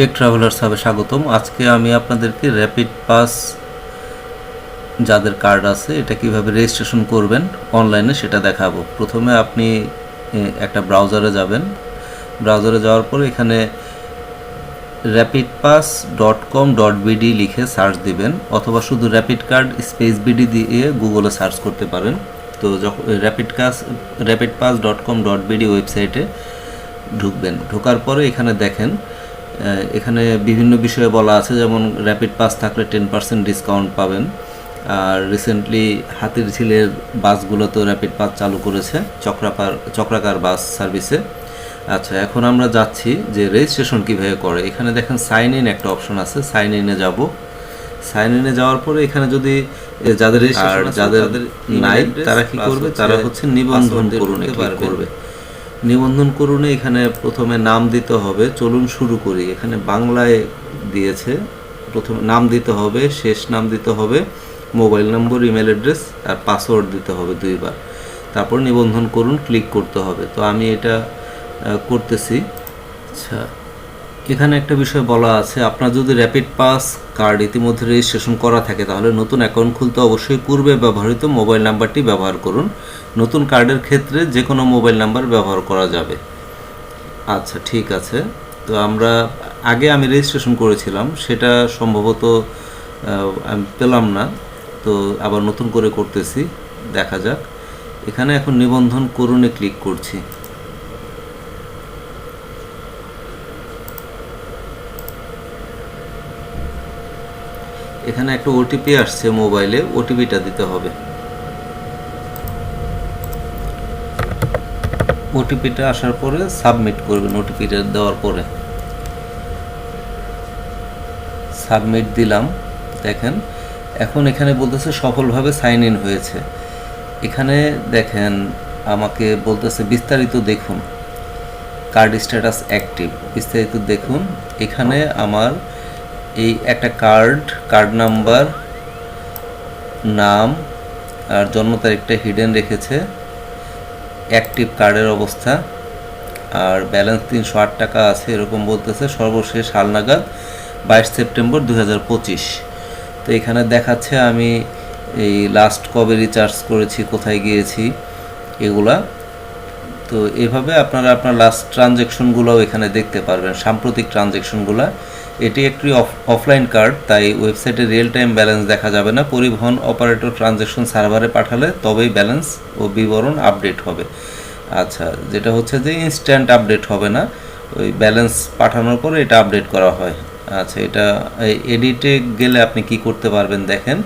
Take travellers হবে স্বাগতম। আজকে আমি আপনাদেরকে র্যাপিড পাস যাদের কার্ড আছে, এটা কীভাবে রেজিস্ট্রেশন করবেন অনলাইনে সেটা দেখাবো। প্রথমে আপনি একটা ব্রাউজারে যাবেন। ব্রাউজারে যাওয়ার পরে এখানে rapid pass dot com dot BD লিখে সার্চ দিবেন, অথবা শুধু র্যাপিড কার্ড স্পেস বিডি দিয়ে গুগলে সার্চ করতে পারেন। তো যখন র্যাপিড কাস rapid pass dot com dot BD ওয়েবসাইটে ঢুকবেন। ঢোকার পরে এখানে দেখেন এখানে বিভিন্ন বিষয়ে বলা আছে যেমন র্যাপিড পাস থাকলে টেন পার্সেন্ট ডিসকাউন্ট পাবেন। আর রিসেন্টলি হাতির ঝিলের বাসগুলোতেও র্যাপিড পাস চালু করেছে চক্রাকার চক্রাকার বাস সার্ভিসে আচ্ছা এখন আমরা যাচ্ছি যে রেজিস্ট্রেশন কীভাবে করে। এখানে দেখেন সাইন ইন একটা অপশন আছে সাইন ইনে যাব। সাইন ইনে যাওয়ার পরে এখানে যদি যাদের আর যাদের নাই তারা কি করবে? তারা হচ্ছে নিবন্ধন করুন করবে। নিবন্ধন করুন, এখানে প্রথমে নাম দিতে হবে, চলুন শুরু করি। এখানে বাংলায় দিয়েছে, প্রথমে নাম দিতে হবে, শেষ নাম দিতে হবে, মোবাইল নম্বর, ইমেল অ্যাড্রেস, আর পাসওয়ার্ড দিতে হবে দুইবার। তারপর নিবন্ধন করুন, ক্লিক করতে হবে। তো আমি এটা করতেছি। আচ্ছা। এখানে একটা বিষয় বলা আছে, আপনার যদি র্যাপিড পাস কার্ড ইতিমধ্যে রেজিস্ট্রেশন করা থাকে, তাহলে নতুন অ্যাকাউন্ট খুলতে অবশ্যই পূর্বে ব্যবহৃত মোবাইল নাম্বারটি ব্যবহার করুন। নতুন কার্ডের ক্ষেত্রে যে কোনো মোবাইল নাম্বার ব্যবহার করা যাবে। আচ্ছা ঠিক আছে। তো আমরা আগে আমি রেজিস্ট্রেশন করেছিলাম, সেটা সম্ভবত আমি পেলাম না। তো আবার নতুন করে করতেছি, দেখা যাক। এখানে এখন নিবন্ধন করুনে ক্লিক করছি। এখানে একটা ওটিপি আসছে মোবাইলে ওটিপিটা দিতে হবে। ওটিপিটা আসার পরে সাবমিট করবেন ওটিপিটা দেওয়ার পরে। সাবমিট দিলাম, দেখেন। এখন এখানে বলতেছে সফলভাবে সাইন ইন হয়েছে। এখানে দেখেন, আমাকে বলতেছে বিস্তারিত দেখুন। কার্ড স্ট্যাটাস অ্যাক্টিভ, বিস্তারিত দেখুন। এখানে আমার এই একটা কার্ড কার্ড নাম্বার নাম, আর জন্ম তারিখটা হিডেন রেখেছে। অ্যাক্টিভ কার্ডের অবস্থা। আর ব্যালেন্স তিনশো আট টাকা আছে, এরকম বলতেছে। সর্বশেষ হালনাগাদ, বাইশ সেপ্টেম্বর দু হাজার পঁচিশ। তো এখানে দেখাচ্ছে আমি এই লাস্ট কবে রিচার্জ করেছি, কোথায় গিয়েছি, এগুলা। তো এভাবে আপনারা আপনার লাস্ট ট্রানজ্যাকশনগুলোও এখানে দেখতে পারবেন, সাম্প্রতিক ট্রানজ্যাকশনগুলো এটি একটি অফলাইন কার্ড তাই ওয়েবসাইটে রিয়েল টাইম ব্যালেন্স দেখা যাবে না। পরিবহন অপারেটর ট্রানজ্যাকশন সার্ভারে পাঠালে তবেই ব্যালেন্স ও বিবরণ আপডেট হবে। আচ্ছা যেটা হচ্ছে যে ইনস্ট্যান্ট আপডেট হবে না। ওই ব্যালেন্স পাঠানোর পরে এটা আপডেট করা হয়। আচ্ছা এটা এডিটে গেলে আপনি কি করতে পারবেন দেখেন।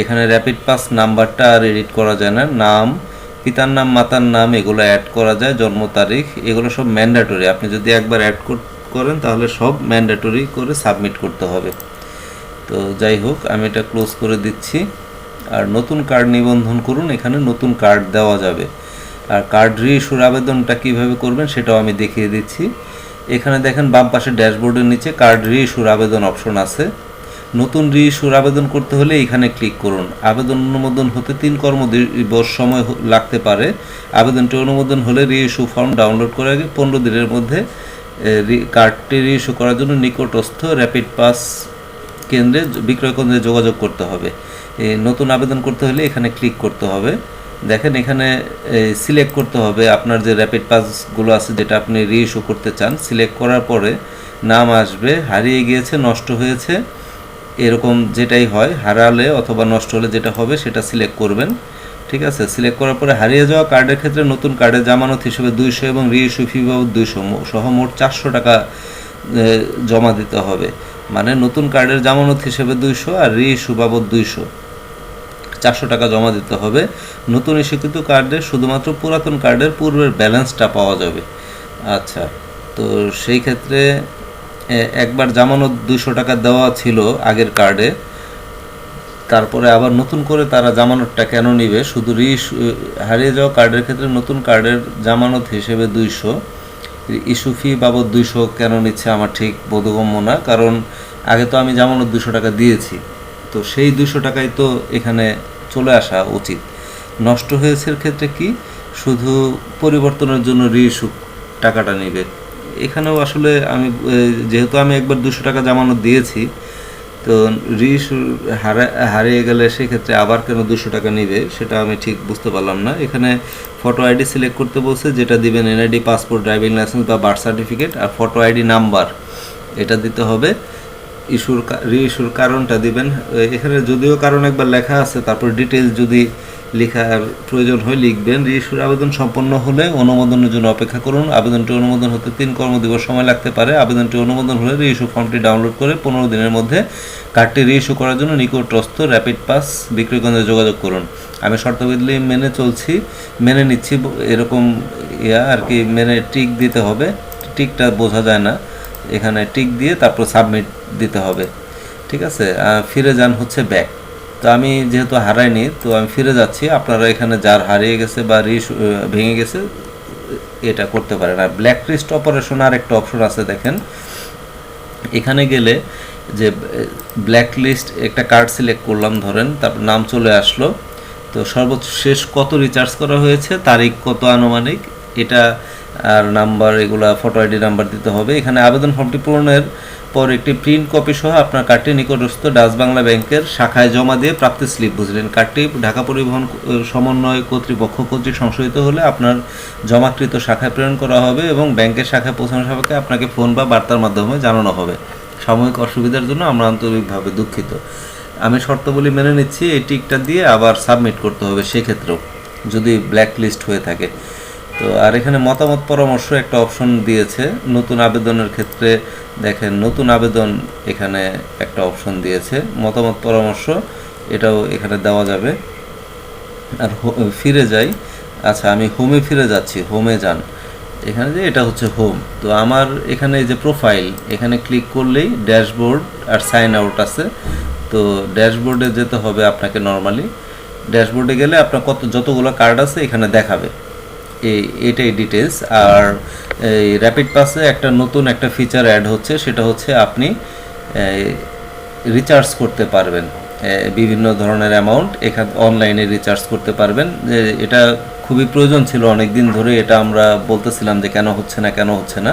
এখানে র্যাপিড পাস নাম্বারটা আর এডিট করা যায় না। নাম, পিতার নাম, মাতার নাম, এগুলো অ্যাড করা যায়, জন্ম তারিখ, এগুলো সব ম্যান্ডেটরি আপনি যদি একবার অ্যাড করেন, তাহলে সব ম্যান্ডেটরি করে সাবমিট করতে হবে। তো যাই হোক, আমি এটা ক্লোজ করে দিচ্ছি। আর নতুন কার্ড নিবন্ধন করুন, এখানে নতুন কার্ড দেওয়া যাবে। আর কার্ড রিইস্যুর আবেদনটা কীভাবে করবেন, সেটাও আমি দেখিয়ে দিচ্ছি। এখানে দেখেন, বাম পাশে ড্যাশবোর্ডের নিচে কার্ড রিইস্যুর আবেদন অপশন আছে। নতুন রিইস্যুর আবেদন করতে হলে এখানে ক্লিক করুন। আবেদন অনুমোদন হতে তিন কর্মদিবস সময় লাগতে পারে। আবেদনটি অনুমোদন হলে রিইস্যু ফর্ম ডাউনলোড করে আগে পনেরো দিনের মধ্যে কার্ডটি রিইস্যু করার জন্য নিকটস্থ র্যাপিড পাস কেন্দ্রে বিক্রয় কেন্দ্রে যোগাযোগ করতে হবে। নতুন আবেদন করতে হলে এখানে ক্লিক করতে হবে। দেখেন এখানে সিলেক্ট করতে হবে আপনার যে র্যাপিড পাসগুলো আছে যেটা আপনি রিইস্যু করতে চান। সিলেক্ট করার পরে নাম আসবে, হারিয়ে গিয়েছে, নষ্ট হয়েছে, এরকম যেটাই হয়, হারালে অথবা নষ্ট হলে যেটা হবে সেটা সিলেক্ট করবেন। ঠিক আছে? সিলেক্ট করার পরে হারিয়ে যাওয়া কার্ডের ক্ষেত্রে নতুন কার্ডের জামানত হিসেবে দুইশো এবং রিইস্যু ফি বাবদ দুইশো সহ মোট চারশো টাকা জমা দিতে হবে। মানে নতুন কার্ডের জামানত হিসেবে দুইশো আর রিইস্যু বাবদ দুইশো। চারশো টাকা জমা দিতে হবে। নতুন ইস্যুকৃত কার্ডের শুধুমাত্র পুরাতন কার্ডের পূর্বের ব্যালেন্সটা পাওয়া যাবে। আচ্ছা তো সেই ক্ষেত্রে একবার জামানত দুইশো টাকা দেওয়া ছিল আগের কার্ডে তারপরে আবার নতুন করে তারা জামানতটা কেন নিবে? শুধু রিস হারিয়ে যাওয়া কার্ডের ক্ষেত্রে নতুন কার্ডের জামানত হিসেবে দুইশো। ইস্যু ফি বাবদ দুইশো কেন নিচ্ছে আমার ঠিক বোধগম্য না, কারণ আগে তো আমি জামানত দুশো টাকা দিয়েছি। তো সেই দুশো টাকাই তো এখানে চলে আসা উচিত। নষ্ট হয়েছে ক্ষেত্রে কি? শুধু পরিবর্তনের জন্য রিইস্যু টাকাটা নেবে। এখানেও আসলে আমি যেহেতু আমি একবার দুশো টাকা জামানত দিয়েছি তো হারা হারিয়ে গেলে সেক্ষেত্রে আবার কেন দুশো টাকা নিবে, সেটা আমি ঠিক বুঝতে পারলাম না। এখানে ফটো আইডি সিলেক্ট করতে বলছে, যেটা দিবেন এনআইডি পাসপোর্ট ড্রাইভিং লাইসেন্স বা বার্থ সার্টিফিকেট আর ফটো আইডি নাম্বার এটা দিতে হবে। ইস্যুর রি ইস্যুর কারণটা দিবেন। এখানে যদিও কারণ একবার লেখা আছে, তারপর ডিটেলস যদি লেখার প্রয়োজন হয়, লিখবেন। রিইস্যুর আবেদন সম্পন্ন হলে অনুমোদনের জন্য অপেক্ষা করুন। আবেদনটি অনুমোদন হতে তিন কর্মদিবস সময় লাগতে পারে। আবেদনটি অনুমোদন হলে রিইস্যু ফর্মটি ডাউনলোড করে পনেরো দিনের মধ্যে কার্ডটি রিইস্যু করার জন্য নিকটস্থ র্যাপিড পাস বিক্রয়কেন্দ্রে যোগাযোগ করুন। আমি শর্তবিধি মেনে চলছি, মেনে নিচ্ছি, এরকম ইয়া আর কি, মেনে টিক দিতে হবে। টিকটা বোঝা যায় না। এখানে টিক দিয়ে তারপর সাবমিট দিতে হবে। ঠিক আছে? ফিরে যান হচ্ছে ব্যাক। তো আমি যেহেতু হারাইনি, তো আমি ফিরে যাচ্ছি। আপনারা এখানে যার হারিয়ে গেছে বা রিস ভেঙে গেছে, এটা করতে পারেন। আর ব্ল্যাক লিস্ট অপারেশন আর একটা অপশন আছে দেখেন। এখানে গেলে যে ব্ল্যাক লিস্ট একটা কার্ড সিলেক্ট করলাম, ধরেন, তারপর নাম চলে আসলো। তো সর্বশেষ কত রিচার্জ করা হয়েছে, তারিখ কত আনুমানিক, এটা আর নাম্বার এগুলা ফটো আইডি নাম্বার দিতে হবে। এখানে আবেদন ফর্মটি পূরণের পর একটি প্রিন্ট কপি সহ আপনার কার্ডটি নিকটস্থ ডাচ বাংলা ব্যাংকের শাখায় জমা দিয়ে প্রাপ্তি স্লিপ বুঝলেন। কার্ডটি ঢাকা পরিবহন সমন্বয় কর্তৃপক্ষ কর্তৃক সংশোধিত হলে আপনার জমাকৃত শাখায় প্রেরণ করা হবে এবং ব্যাংকের শাখায় পৌঁছানোর সাপেক্ষে আপনাকে ফোন বা বার্তার মাধ্যমে জানানো হবে। সাময়িক অসুবিধার জন্য আমরা আন্তরিকভাবে দুঃখিত। আমি শর্তাবলী মেনে নিচ্ছি, এই টিকটা দিয়ে আবার সাবমিট করতে হবে সেক্ষেত্রেও, যদি ব্ল্যাক লিস্ট হয়ে থাকে। তো, আর এখানে মতামত পরামর্শ একটা অপশন দিয়েছে। নতুন আবেদনের ক্ষেত্রে দেখেন, নতুন আবেদন এখানে একটা অপশন দিয়েছে। মতামত পরামর্শ, এটাও এখানে দেওয়া যাবে। আর ফিরে যাই। আচ্ছা আমি হোমে ফিরে যাচ্ছি হোমে যান। এখানে যে এটা হচ্ছে হোম তো আমার এখানে যে প্রোফাইল এখানে ক্লিক করলেই ড্যাশবোর্ড আর সাইন আউট আছে। তো ড্যাশবোর্ডে যেতে হবে আপনাকে নর্মালি ড্যাশবোর্ডে গেলে আপনার কত, যতগুলো কার্ড আছে এখানে দেখাবে। এটাই ডিটেলস আর এই র্যাপিড পাসে একটা নতুন একটা ফিচার অ্যাড হচ্ছে, সেটা হচ্ছে আপনি রিচার্জ করতে পারবেন। বিভিন্ন ধরনের অ্যামাউন্ট এখান অনলাইনে রিচার্জ করতে পারবেন। এটা খুবই প্রয়োজন ছিল অনেক দিন ধরে, এটা আমরা বলতেছিলাম যে কেন হচ্ছে না, কেন হচ্ছে না।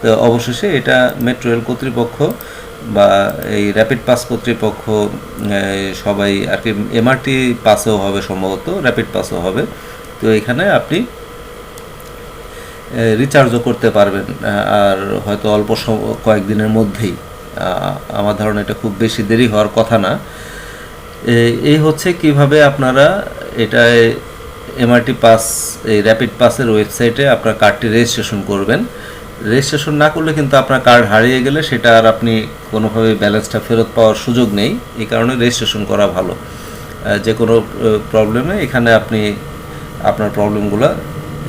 তো অবশেষে এটা মেট্রো রেল কর্তৃপক্ষ বা এই র্যাপিড পাস কর্তৃপক্ষ সবাই আর কি এমআরটি পাসেও হবে সম্ভবত র্যাপিড পাসও হবে। তো এখানে আপনি রিচার্জও করতে পারবেন আর হয়তো অল্প কয়েকদিনের মধ্যেই। আমার ধারণা এটা খুব বেশি দেরি হওয়ার কথা না। এই হচ্ছে কীভাবে আপনারা এটা এমআরটি পাস এই র্যাপিড পাসের ওয়েবসাইটে আপনার কার্ডটি রেজিস্ট্রেশন করবেন। রেজিস্ট্রেশন না করলে কিন্তু আপনার কার্ড হারিয়ে গেলে সেটা আর আপনি কোনোভাবে ব্যালেন্সটা ফেরত পাওয়ার সুযোগ নেই। এই কারণে রেজিস্ট্রেশন করা ভালো। যে কোনো প্রবলেমে এখানে আপনি আপনার প্রবলেমগুলো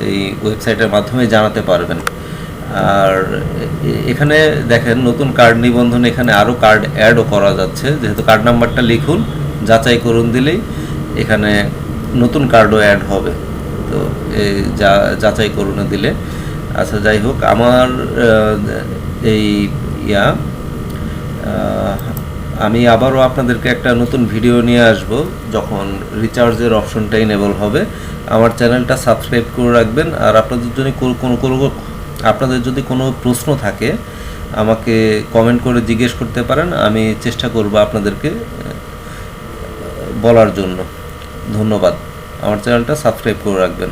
এই ওয়েবসাইটের মাধ্যমে জানাতে পারবেন। আর এখানে দেখেন নতুন কার্ড নিবন্ধন, এখানে আরও কার্ড অ্যাডও করা যাচ্ছে। যেহেতু কার্ড নাম্বারটা লিখুন, যাচাই করুন দিলেই এখানে নতুন কার্ডও অ্যাড হবে। তো এই যা, যাচাই করুন দিলে। আচ্ছা যাই হোক, আমার এই ইয়া আমি আবারও আপনাদেরকে একটা নতুন ভিডিও নিয়ে আসব, যখন রিচার্জের অপশনটা ইনেবল হবে। আমার চ্যানেলটা সাবস্ক্রাইব করে রাখবেন, আর আপনাদের যদি কোনো কোনো কোনো, আপনাদের যদি কোনো প্রশ্ন থাকে, আমাকে কমেন্ট করে জিজ্ঞেস করতে পারেন, আমি চেষ্টা করব আপনাদেরকে বলার জন্য। ধন্যবাদ। আমার চ্যানেলটা সাবস্ক্রাইব করে রাখবেন।